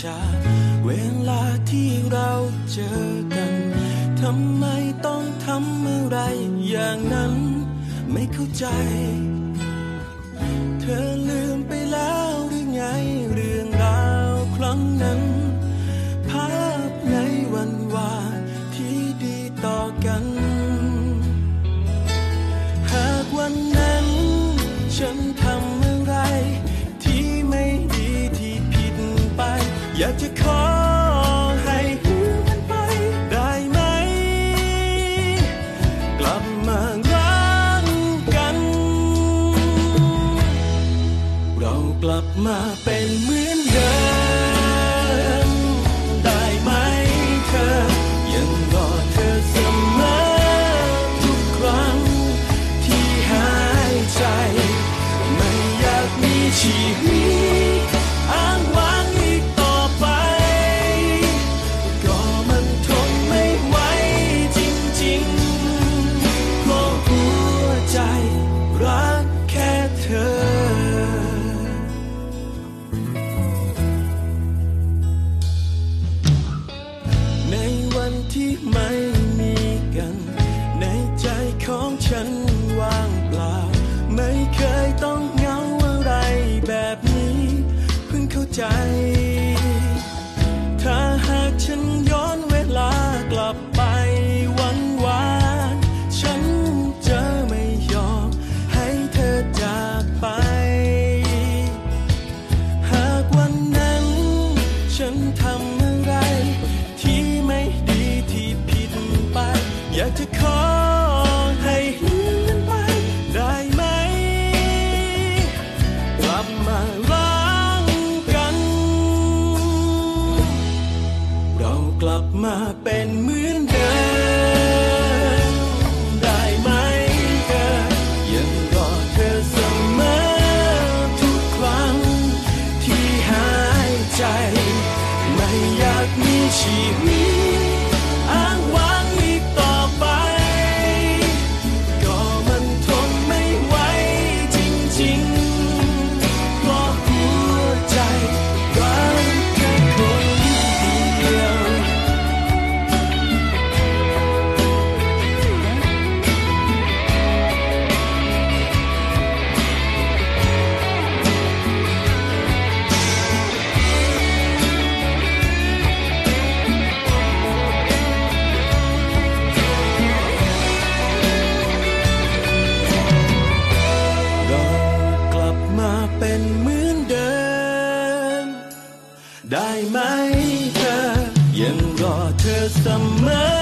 ช้า เวลาที่เราเจอกัน ทำไมต้องทำอะไรอย่างนั้น ไม่เข้าใจ เธอลืมไปแล้วหรือไงเรื่องราวครั้งนั้น ภาพในวันวานที่ดีต่อกัน หากวันนั้นฉันท ลับมาเป็นเหมือนเดิม 在。 มาเป็นเหมือนเดิมได้ไหมเธอยังรอเธอเสมอทุกครั้ง ที่หายใจ ไม่อยากมีชีวิต ได้ไหมเธอยังรอเธอเสมอ